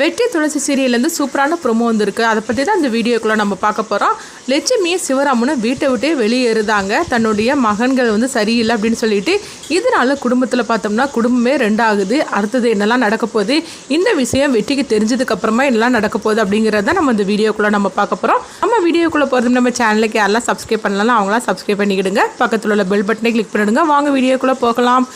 வெற்றி துளசி சீரியல்லேருந்து சூப்பரான ப்ரொமோ வந்திருக்கு. அதை பற்றி தான் இந்த வீடியோக்குள்ளே நம்ம பார்க்க போகிறோம் லட்சுமியை சிவராமனு வீட்டை விட்டே வெளியேறுதாங்க. தன்னுடைய மகன்கள் வந்து சரியில்லை அப்படின்னு சொல்லிட்டு இதனால குடும்பத்தில் பார்த்தோம்னா குடும்பமே ரெண்டாகுது. அடுத்தது என்னெல்லாம் நடக்க போகுது? இந்த விஷயம் வெற்றிக்கு தெரிஞ்சதுக்கப்புறமா என்னெல்லாம் நடக்க போகுது அப்படிங்கிறத நம்ம இந்த வீடியோக்குள்ளே நம்ம பார்க்க போகிறோம் நம்ம வீடியோக்குள்ளே போகிறது நம்ம சேனலுக்கு யாரெல்லாம் சப்ஸ்கிரைப் பண்ணலாம் அவங்களாம் சப்ஸ்கிரைப் பண்ணிக்கிடுங்க. பக்கத்தில் உள்ள பெல் பட்டனை கிளிக் பண்ணிடுங்க. வாங்க வீடியோக்குள்ளே போகலாம்.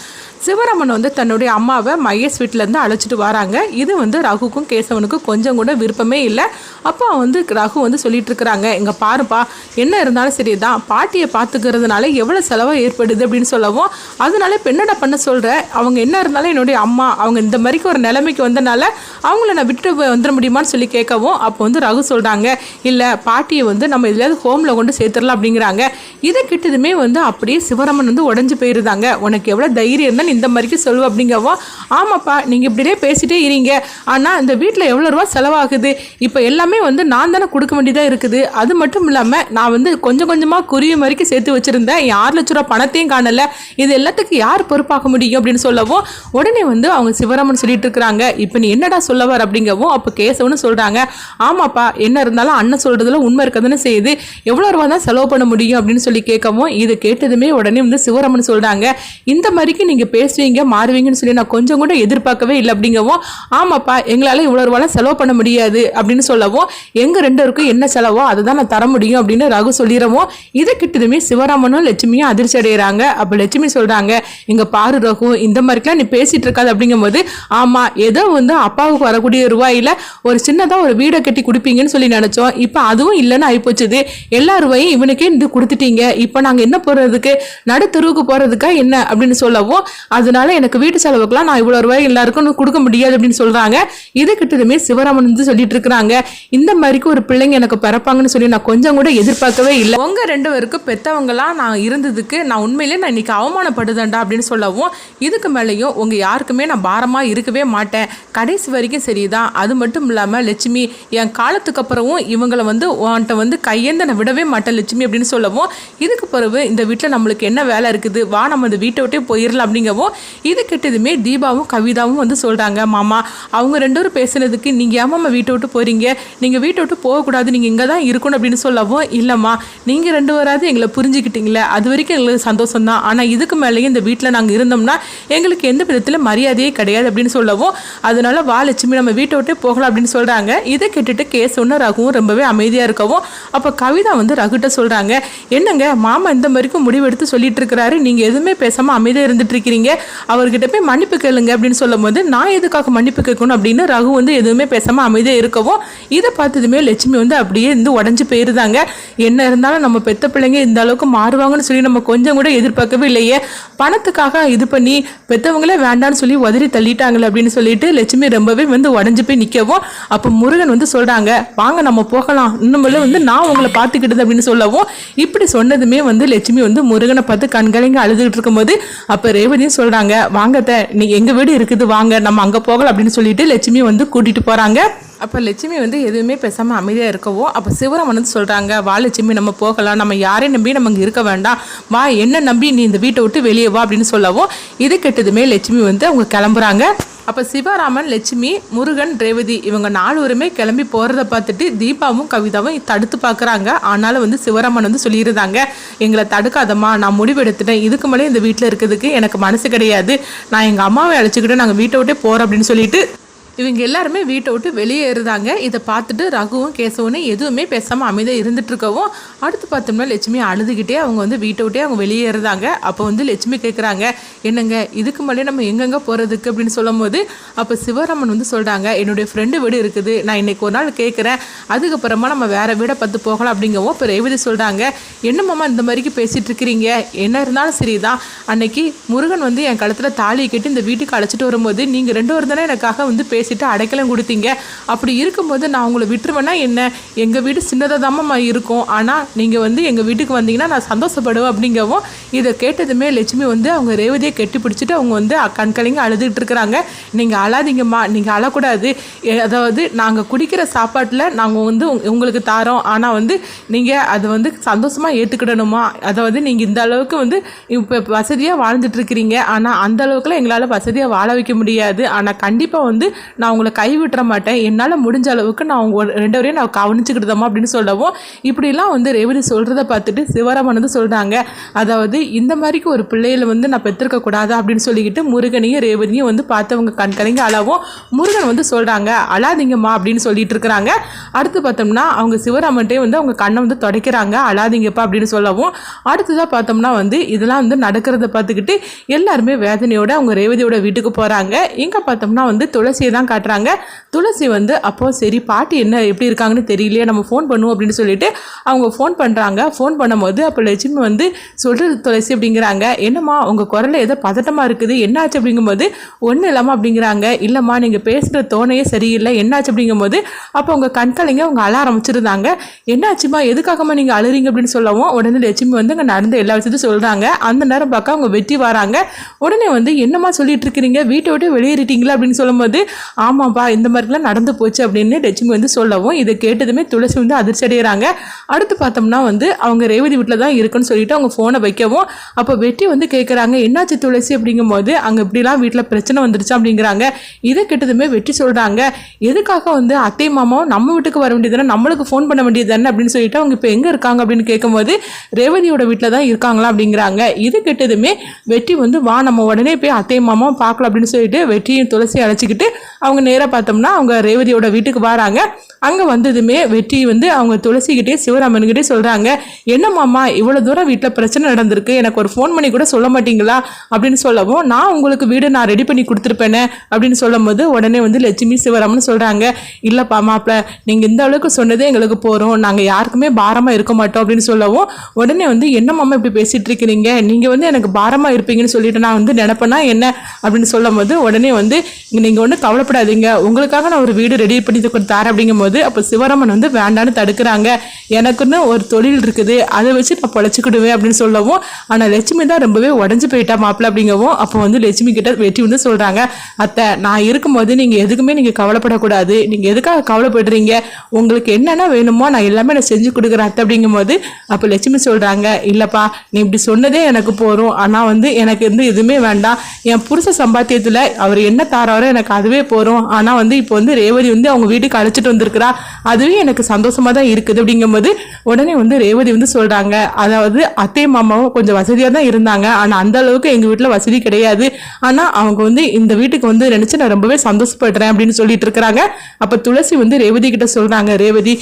சிவராமன் வந்து தன்னுடைய அம்மாவை மகேஷ் வீட்டிலேருந்து அழைச்சிட்டு வராங்க. இது வந்து ரகுக்கும் கேசவனுக்கும் கொஞ்சம் கூட விருப்பமே இல்லை. அப்போ வந்து ரகு வந்து சொல்லிட்டு இருக்கிறாங்க இங்கே பாருப்பா என்ன இருந்தாலும் சரி தான் பாட்டியை பார்த்துக்கிறதுனால எவ்வளோ செலவு ஏற்படுது? அப்படின்னு சொல்லவும் அதனால இப்போ என்னடா பண்ண சொல்கிற அவங்க என்ன இருந்தாலும் என்னுடைய அம்மா அவங்க இந்த மாதிரிக்கு ஒரு நிலைமைக்கு வந்தனால அவங்கள நான் விட்டு வந்துட முடியுமான்னு சொல்லி கேட்கவும் அப்போ வந்து ரகு சொல்கிறாங்க இல்லை பாட்டியை வந்து நம்ம எதுலையாவது ஹோமில் கொண்டு சேர்த்துடலாம் அப்படிங்கிறாங்க. இதை கிட்டதுமே வந்து அப்படியே சிவராமன் வந்து உடஞ்சி போயிருந்தாங்க. உனக்கு எவ்வளோ தைரியம் இருந்தால் இந்த மாதிரிக்கு சொல்லுவ அப்படிங்கவோ? ஆமாப்பா நீங்கள் இப்படியே பேசிட்டே இருங்க. ஆனால் இந்த வீட்டில் எவ்வளோ ரூபா செலவாகுது? இப்போ எல்லாமே வந்து நான் தானே கொடுக்க வேண்டியதாக இருக்குது. அது மட்டும் இல்லாமல் நான் வந்து கொஞ்சம் கொஞ்சமாக குருவி வரைக்கும் சேர்த்து வச்சுருந்தேன். என் ஆறு லட்ச ரூபா பணத்தையும் காணலை. இது எல்லாத்துக்கும் யார் பொறுப்பாக முடியும் அப்படின்னு சொல்லவும் உடனே வந்து அவங்க சிவராமன் சொல்லிட்டு இருக்கிறாங்க. இப்போ நீ என்னடா சொல்லவார் அப்படிங்கவும் அப்போ கேசவனு சொல்கிறாங்க ஆமாப்பா என்ன இருந்தாலும் அண்ணன் சொல்கிறதுல உண்மை இருக்கதானே செய்யுது. எவ்வளோ ரூபா தான் செலவு பண்ண முடியும் அப்படின்னு சொல்லி கேட்கவும் இது கேட்டதுமே உடனே வந்து சிவராமன் சொல்கிறாங்க இந்த மாதிரிக்கு நீங்கள் பேசுவீங்க மாறுவீங்கன்னு சொல்லி நான் கொஞ்சம் கூட எதிர்பார்க்கவே இல்லை அப்படிங்கவும் ஆமாப்பா எங்களால் இவ்வளோ ரூபாலாம் செலவு பண்ண முடியாது அப்படின்னு சொல்லவும் எங்கள் ரெண்டருக்கும் என்ன செலவோ அதை தான் நான் தர முடியும் அப்படின்னு ரகு சொல்லிடவும் இதை கிட்டதுமே சிவராமனும் லட்சுமியும் அதிர்ச்சி அடைகிறாங்க அப்போ லட்சுமி சொல்கிறாங்க இங்கே பாரு ரகு இந்த மாதிரிக்கெலாம் நீ பேசிகிட்டு இருக்காது அப்படிங்கும்போது ஆமாம் ஏதோ வந்து அப்பாவுக்கு வரக்கூடிய ரூபாயில் ஒரு சின்னதாக ஒரு வீடை கட்டி கொடுப்பீங்கன்னு சொல்லி நினச்சோம். இப்போ அதுவும் இல்லைன்னு ஆகிப்போச்சுது எல்லா ரூபாயும் இவனுக்கே இது கொடுத்துட்டீங்க. இப்போ நாங்கள் என்ன போகிறதுக்கு நடுத்தருவுக்கு போகிறதுக்கா என்ன? அப்படின்னு சொல்லவும் அதனால எனக்கு வீட்டு செலவுக்குலாம் நான் இவ்வளோ ரூபாய் எல்லாருக்கும் கொடுக்க முடியாது அப்படின்னு சொல்கிறாங்க இதை கிட்டதுமே சிவராமன் வந்து சொல்லிட்டு இருக்கிறாங்க. இந்த மாதிரிக்கு ஒரு பிள்ளைங்க எனக்கு பிறப்பாங்கன்னு சொல்லி நான் கொஞ்சம் கூட எதிர்பார்க்கவே இல்லை. உங்கள் ரெண்டு பேருக்கும் பெற்றவங்களாம் நான் இருந்ததுக்கு நான் உண்மையிலே நான் இன்னைக்கு அவமானப்படுதேன்டா அப்படின்னு சொல்லவும் இதுக்கு மேலேயும் உங்கள் யாருக்குமே நான் பாரமாக இருக்கவே மாட்டேன். கடைசி வரைக்கும் சரிதான். அது மட்டும் இல்லாமல் லட்சுமி என் காலத்துக்கு அப்புறமும் இவங்களை வந்து உன்ட்ட வந்து கையேந்த நான் விடவே மாட்டேன் லட்சுமி அப்படின்னு சொல்லவும் இதுக்கு பிறகு இந்த வீட்டில் நம்மளுக்கு என்ன வேலை இருக்குது? வா நம்ம இந்த வீட்டை விட்டே போயிடலாம் அப்படிங்கவும் இது கெட்டதுமே தீபாவும் கவிதாவும் வந்து சொல்கிறாங்க மாமா அவங்க ரெண்டு பேரும் பேசுனதுக்கு நீங்கள் ஏமாம்மா வீட்டை விட்டு போகிறீங்க நீங்கள் வீட்டை விட்டு போகக்கூடாது நீங்கள் இங்கே தான் இருக்கணும் அப்படின்னு சொல்லவும் இல்லைம்மா நீங்கள் ரெண்டு வராது எங்களை புரிஞ்சுக்கிட்டீங்களே அது வரைக்கும் எங்களுக்கு சந்தோஷம் தான். ஆனால் இதுக்கு மேலேயும் இந்த வீட்டில் நாங்கள் இருந்தோம்னா எங்களுக்கு எந்த விதத்தில் மரியாதையே கிடையாது அப்படின்னு சொல்லவும் அதனால வாலட்சுமி நம்ம வீட்டை விட்டே போகலாம் அப்படின்னு சொல்கிறாங்க இதை கேட்டுட்டு கேஸ் ஒன்று ரகுவும் ரொம்பவே அமைதியாக இருக்கவும் அப்போ கவிதா வந்து ரகுட்ட சொல்கிறாங்க என்னங்க மாமா இந்த மாதிரிக்கும் முடிவெடுத்து சொல்லிட்டு இருக்கிறாரு. நீங்கள் எதுவுமே பேசாமல் அமைதியாக இருந்துட்டு இருக்கிறீங்க. அவர்கிட்ட போய் மன்னிப்பு கேளுங்க அப்படின்னு சொல்லும் போது நான் எதுக்காக மன்னிப்பு கேட்கணும் அப்படின்னு ரகு வந்து எதுவுமே பேசாமல் அமைதியாக இருக்கவும் இதை பார்த்ததுமே லட்சுமி வந்து அப்படியே இருந்து உடஞ்சி போயிருந்தாங்க. என்ன இருந்தாலும் நம்ம பெத்த பிள்ளைங்க இந்த அளவுக்கு மாறுவாங்கன்னு சொல்லி நம்ம கொஞ்சம் கூட எதிர்பார்க்கவே இல்லையே. பணத்துக்காக இது பண்ணி பெத்தவங்களே வேண்டான்னு சொல்லி உதறி தள்ளிட்டாங்களே அப்படின்னு சொல்லிட்டு லட்சுமி ரொம்பவே வந்து உடஞ்சி போய் நிற்கவும் அப்போ முருகன் வந்து சொல்கிறாங்க வாங்க நம்ம போகலாம். இன்னும் வந்து நான் உங்களை பார்த்துக்கிட்டது அப்படின்னு சொல்லவும் இப்படி சொன்னதுமே வந்து லட்சுமி வந்து முருகனை பார்த்து கண்களைங்க அழுதுகிட்டு இருக்கும்போது அப்போ ரேவதியும் சொல்கிறாங்க வாங்கத்த நீ எங்கள் வீடு இருக்குது வாங்க நம்ம அங்கே போகலாம் அப்படின்னு சொல்லிட்டு லட்சுமி வந்து கூட்டிகிட்டு போகிறாங்க அப்போ லட்சுமி வந்து எதுவுமே பேசாமல் அமைதியாக இருக்கவோ அப்போ சிவராமன் வந்து சொல்கிறாங்க வா லட்சுமி நம்ம போகலாம். நம்ம யாரையும் நம்பி நம்ம இங்கே இருக்க வேண்டாம். வா என்ன நம்பி நீ இந்த வீட்டை விட்டு வெளியே வா அப்படின்னு சொல்லவும் இது கெட்டதுமே லட்சுமி வந்து அவங்க கிளம்புறாங்க. அப்போ சிவராமன் லட்சுமி முருகன் ரேவதி இவங்க நாலுவருமே கிளம்பி போகிறத பார்த்துட்டு தீபாவும் கவிதாவும் தடுத்து பார்க்குறாங்க. ஆனாலும் வந்து சிவராமன் வந்து சொல்லியிருந்தாங்க எங்களை தடுக்காதம்மா நான் முடிவெடுத்துட்டேன். இதுக்கு மேலே இந்த வீட்டில் இருக்கிறதுக்கு எனக்கு மனசு கிடையாது. நான் எங்கள் அம்மாவை அழைச்சிக்கிட்டு நாங்கள் வீட்டை விட்டே போகிறோம் அப்படின்னு சொல்லிட்டு இவங்க எல்லாருமே வீட்டை விட்டு வெளியேறுதாங்க இதை பார்த்துட்டு ரகுவும் கேசவனும் எதுவுமே பேசாமல் அமைதியாக இருந்துட்டு இருக்கவும் அடுத்து பார்த்தோம்னா லட்சுமி அழுதுகிட்டே அவங்க வந்து வீட்டை விட்டே அவங்க வெளியேறுதாங்க அப்போ வந்து லட்சுமி கேட்குறாங்க என்னங்க இதுக்கு மேலே நம்ம எங்கெங்கே போகிறதுக்கு அப்படின்னு சொல்லும்போது அப்போ சிவராமன் வந்து சொல்கிறாங்க என்னுடைய ஃப்ரெண்டு வீடு இருக்குது. நான் இன்னைக்கு ஒரு நாள் கேட்குறேன் அதுக்கப்புறமா நம்ம வேறு வீடை பார்த்து போகலாம். அப்படிங்கவும் இப்போ ரேவதி சொல்கிறாங்க என்னம்மாம்மா இந்த மாதிரிக்கு பேசிகிட்டு இருக்கிறீங்க? என்ன இருந்தாலும் சரிதான். அன்னைக்கு முருகன் வந்து என் கழுத்தில் தாலி கட்டி இந்த வீட்டுக்கு அழைச்சிட்டு வரும்போது நீங்கள் ரெண்டு பேரும் தானே எனக்காக வந்து பேசி பேசிட்டு அடைக்கலம் கொடுத்தீங்க. அப்படி இருக்கும்போது நான் உங்களை விட்டுருவேன்னா என்ன? எங்கள் வீடு சின்னதாக தாம்மா இருக்கும். ஆனால் நீங்கள் வந்து எங்கள் வீட்டுக்கு வந்தீங்கன்னா நான் சந்தோஷப்படுவேன் அப்படிங்கவும் இதை கேட்டதுமே லட்சுமி வந்து அவங்க ரேவதியை கெட்டி பிடிச்சிட்டு அவங்க வந்து கண்கலிங்க அழுதுகிட்டு இருக்கிறாங்க. நீங்கள் அழாதீங்கம்மா நீங்கள் அழக்கூடாது. எ- அதாவது நாங்கள் குடிக்கிற சாப்பாட்டில் நாங்கள் வந்து உங்களுக்கு தாரோம். ஆனால் வந்து நீங்கள் அதை வந்து சந்தோஷமாக ஏற்றுக்கிடணுமா அதாவது நீங்கள் இந்த அளவுக்கு வந்து இப்போ வசதியாக வாழ்ந்துட்டு இருக்கிறீங்க. ஆனால் அந்த அளவுக்குலாம் எங்களால் வசதியாக வாழ வைக்க முடியாது. ஆனால் கண்டிப்பாக வந்து நான் உங்களை கைவிட்டுற மாட்டேன். என்னால் முடிஞ்ச அளவுக்கு நான் உங்க ரெண்டு வரையும் நான் கவனிச்சுக்கிட்டதம்மா அப்படின்னு சொல்லவும் இப்படிலாம் வந்து ரேவதி சொல்கிறத பார்த்துட்டு சிவராமன் வந்து சொல்கிறாங்க அதாவது இந்த மாதிரிக்கு ஒரு பிள்ளையில வந்து நான் பெற்றிருக்க கூடாது அப்படின்னு சொல்லிக்கிட்டு முருகனையும் ரேவதியும் வந்து பார்த்தவங்க கண் கலங்கி அழவும் முருகன் வந்து சொல்கிறாங்க அழாதீங்கம்மா அப்படின்னு சொல்லிட்டு இருக்கிறாங்க. அடுத்து பார்த்தோம்னா அவங்க சிவராமன்ட்டே வந்து அவங்க கண்ணை வந்து துடைக்கிறாங்க அழாதீங்கப்பா அப்படின்னு சொல்லவும் அடுத்ததாக பார்த்தோம்னா வந்து இதெல்லாம் வந்து நடக்கிறத பார்த்துக்கிட்டு எல்லாருமே வேதனையோட அவங்க ரேவதியோட வீட்டுக்கு போகிறாங்க இங்கே பார்த்தோம்னா வந்து துளசியை தான் காட்டுறாங்க. துளசி வந்து அப்போ சரி பாட்டி என்ன எப்படி இருக்காங்கன்னு தெரியலையே நம்ம ஃபோன் பண்ணுவோம் அப்படின்னு சொல்லிட்டு அவங்க ஃபோன் பண்ணுறாங்க ஃபோன் பண்ணும்போது அப்போ லட்சுமி வந்து சொல்கிறது துளசி அப்படிங்கிறாங்க. என்னம்மா உங்கள் குரலில் ஏதோ பதட்டமாக இருக்குது. என்னாச்சு? அப்படிங்கும்போது ஒன்றும் இல்லாமல் அப்படிங்கிறாங்க. இல்லைம்மா நீங்கள் பேசுகிற தோணையே சரியில்லை. என்னாச்சு? அப்படிங்கும்போது அப்போ உங்கள் கண்கலைங்க அவங்க அழ ஆரம்பிச்சிருந்தாங்க. என்னாச்சுமா எதுக்காகம்மா நீங்கள் அழுறீங்க? அப்படின்னு சொல்லவும் உடனே லட்சுமி வந்து அங்கே நடந்த எல்லா விஷயத்தையும் சொல்கிறாங்க அந்த நேரம் பார்க்க அவங்க வெட்டி வராங்க. உடனே வந்து என்னம்மா சொல்லிட்டு இருக்கிறீங்க? வீட்டை விட்டு வெளியேறிட்டீங்களா? அப்படின்னு சொல்லும்போது ஆமாப்பா இந்த மாதிரிலாம் நடந்து போச்சு அப்படின்னு லட்சுமி வந்து சொல்லவும் இதை கேட்டதுமே துளசி வந்து அதிர்ச்சி அடைகிறாங்க அடுத்து பார்த்தோம்னா வந்து அவங்க ரேவதி வீட்டில் தான் இருக்குன்னு சொல்லிட்டு அவங்க ஃபோனை வைக்கவும் அப்போ வெட்டி வந்து கேட்குறாங்க என்னாச்சு துளசி? அப்படிங்கும்போது அங்கே இப்படிலாம் வீட்டில் பிரச்சனை வந்துருச்சு? அப்படிங்கிறாங்க. இதை கேட்டதுமே வெட்டி சொல்கிறாங்க எதுக்காக வந்து அத்தை மாமாவும் நம்ம வீட்டுக்கு வர வேண்டியது நம்மளுக்கு ஃபோன் பண்ண வேண்டியது தானே அப்படின்னு சொல்லிட்டு அவங்க இப்போ எங்கே இருக்காங்க அப்படின்னு கேட்கும்போது ரேவதியோட வீட்டில் தான் இருக்காங்களா அப்படிங்கிறாங்க. இது கேட்டதுமே வெட்டி வந்து வா நம்ம உடனே போய் அத்தை மாமாவும் பார்க்கலாம் அப்படின்னு சொல்லிட்டு வெற்றியும் துளசி அழைச்சிக்கிட்டு அவங்க நேராக பார்த்தோம்னா அவங்க ரேவதியோட வீட்டுக்கு வராங்க. அங்கே வந்ததுமே வெற்றி வந்து அவங்க துளசிக்கிட்டே சிவராமன்கிட்டே சொல்கிறாங்க என்னம்மாம்மா இவ்வளோ தூரம் வீட்டில் பிரச்சனை நடந்திருக்கு. எனக்கு ஒரு ஃபோன் பண்ணி கூட சொல்ல மாட்டீங்களா? அப்படின்னு சொல்லவும் நான் உங்களுக்கு வீடு நான் ரெடி பண்ணி கொடுத்துருப்பேனே அப்படின்னு சொல்லும் போது உடனே வந்து லட்சுமி சிவராமன் சொல்கிறாங்க இல்லைப்பா மாப்பிள்ள நீங்கள் இந்த அளவுக்கு சொன்னதே எங்களுக்கு போகிறோம் நாங்கள் யாருக்குமே பாரமாக இருக்க மாட்டோம் அப்படின்னு சொல்லவும் உடனே வந்து என்னம்மாம்மா இப்படி பேசிகிட்டு இருக்கிறீங்க நீங்கள் வந்து எனக்கு பாரமாக இருப்பீங்கன்னு சொல்லிட்டு நான் வந்து நினப்பேனா என்ன? அப்படின்னு சொல்லும் போது உடனே வந்து நீங்கள் ஒன்றும் கவலைப்படாதீங்க. உங்களுக்காக நான் ஒரு வீடு ரெடி பண்ணி கொடுத்தாரேன் அப்படிங்கும்போது அப்போ சிவராமன் வந்து வேண்டான்னு தடுக்கிறாங்க. எனக்குன்னு ஒரு தொழில் இருக்குது. அதை வச்சு நான் பொழைச்சிக்கிடுவேன் அப்படின்னு சொல்லவும் ஆனால் லட்சுமி தான் ரொம்பவே உடஞ்சி போயிட்டா மாப்பிள்ள அப்படிங்கவும் அப்போ வந்து லட்சுமி கிட்ட வெற்றி வந்து சொல்கிறாங்க அத்தை நான் இருக்கும்போது நீங்கள் எதுக்குமே நீங்கள் கவலைப்படக்கூடாது. நீங்கள் எதுக்காக கவலைப்படுறீங்க? உங்களுக்கு என்னென்ன வேணுமோ நான் எல்லாமே நான் செஞ்சு கொடுக்குறேன் அத்தை அப்படிங்கும்போது அப்போ லட்சுமி சொல்கிறாங்க இல்லைப்பா நீ இப்படி சொன்னதே எனக்கு போகிறோம் ஆனால் வந்து எனக்கு வந்து எதுவுமே வேண்டாம். என் புருஷ சம்பாத்தியத்தில் அவர் என்ன தாராரோ எனக்கு அதுவே வரும். ஆனால் வந்து இப்போ வந்து ரேவதி வந்து அவங்க வீட்டுக்கு அழைச்சிட்டு வந்திருக்கிறா. அதுவே எனக்கு சந்தோஷமாக தான் இருக்குது அப்படிங்கும்போது உடனே வந்து ரேவதி வந்து சொல்கிறாங்க அதாவது அத்தை மாமாவும் கொஞ்சம் வசதியாக தான் இருந்தாங்க. ஆனால் அந்த அளவுக்கு எங்கள் வீட்டில் வசதி கிடையாது. ஆனால் அவங்க வந்து இந்த வீட்டுக்கு வந்து நினச்சி நான் ரொம்பவே சந்தோஷப்படுறேன் அப்படின்னு சொல்லிட்டு இருக்கிறாங்க. அப்போ துளசி வந்து ரேவதி கிட்ட சொல்கிறாங்க ரேவதி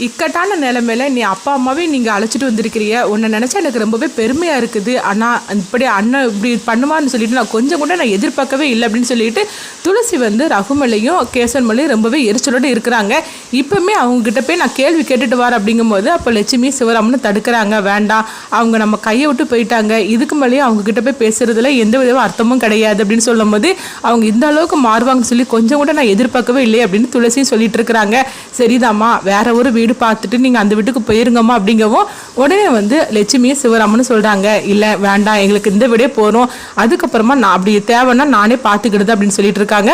இக்கட்டான நிலமையில நீ அப்பா அம்மாவே நீங்கள் அழைச்சிட்டு வந்திருக்கிறிய உன்னை நினச்சா எனக்கு ரொம்பவே பெருமையாக இருக்குது. ஆனால் இப்படி அண்ணன் இப்படி பண்ணுவான்னு சொல்லிட்டு நான் கொஞ்சம் கூட நான் எதிர்பார்க்கவே இல்லை அப்படின்னு சொல்லிட்டு துளசி வந்து ரகுமலையும் கேசன்மலையும் ரொம்பவே எரிச்சலோடு இருக்கிறாங்க. இப்போவுமே அவங்கக்கிட்ட போய் நான் கேள்வி கேட்டுட்டு வரேன் அப்படிங்கும்போது அப்போ லட்சுமி சிவராமனு தடுக்கிறாங்க. வேண்டாம். அவங்க நம்ம கையை விட்டு போயிட்டாங்க. இதுக்கு மேலேயும் அவங்க கிட்ட போய் பேசுறதுல எந்த வித அர்த்தமும் கிடையாது அப்படின்னு சொல்லும்போது அவங்க இந்த அளவுக்கு மாறுவாங்கன்னு சொல்லி கொஞ்சம் கூட நான் எதிர்பார்க்கவே இல்லை அப்படின்னு துளசியும் சொல்லிட்டு இருக்கிறாங்க. சரிதாம்மா. வேற ஒரு வீடு பார்த்துட்டு நீங்கள் அந்த வீட்டுக்கு போயிருங்கம்மா அப்படிங்கவும் உடனே வந்து லட்சுமியும் சிவராமனு சொல்கிறாங்க இல்லை வேண்டாம் எங்களுக்கு இந்த வீடே போகிறோம் அதுக்கப்புறமா நான் அப்படி தேவைன்னா நானே பார்த்துக்கிடுது அப்படின்னு சொல்லிட்டு இருக்காங்க.